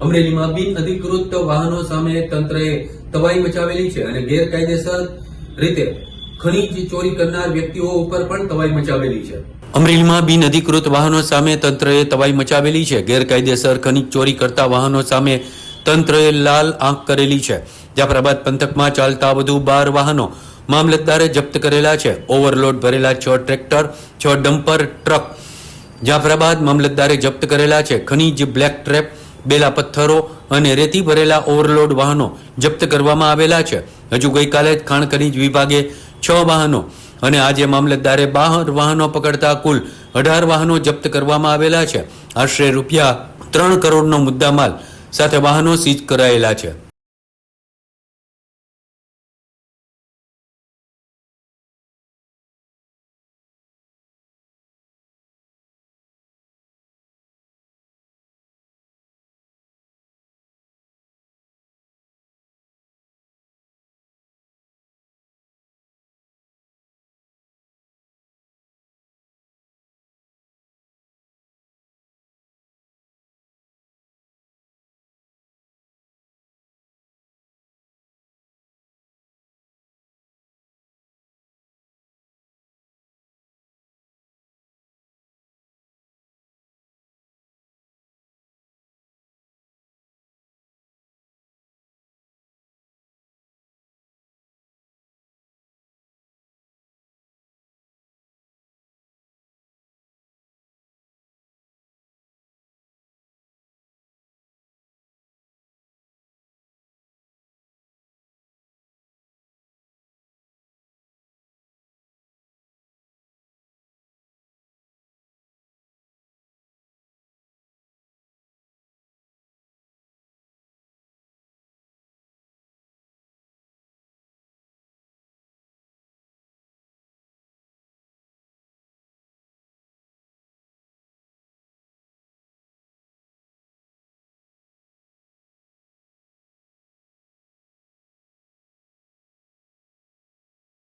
અમરેલીમાં બિન અધિકૃત વાહનો સામે તંત્રએ તવાઈ મચાવેલી છે અને ગેરકાયદેસર રીતે ખનીજ ચોરી કરનાર વ્યક્તિઓ ઉપર પણ તવાઈ મચાવેલી છે. અમરેલીમાં બિન અધિકૃત વાહનો સામે તંત્રએ તવાઈ મચાવેલી છે. ગેરકાયદેસર ખનીજ ચોરી કરતા વાહનો સામે તંત્રએ લાલ આંખ કરેલી છે. જાફરાબાદ પંથકમાં ચાલતા વધુ બાર વાહનો મામલતદારે જપ્ત કરેલા છે. ઓવરલોડ ભરેલા છ ટ્રેક્ટર, છ ડમ્પર ટ્રક જાફરાબાદ મામલતદારે જપ્ત કરેલા છે. ખનીજ બ્લેક ટ્રેપ બેલા પથ્થરો અને રેતી ભરેલા ઓવરલોડ વાહનો જપ્ત કરવામાં આવેલા છે. હજુ ગઈકાલે જ ખાણ ખનીજ વિભાગે છ વાહનો અને આજે મામલતદારે બાર વાહનો પકડતા કુલ અઢાર વાહનો જપ્ત કરવામાં આવેલા છે. આશરે રૂપિયા ત્રણ કરોડનો મુદ્દામાલ સાથે વાહનો સીઝ કરાયેલા છે.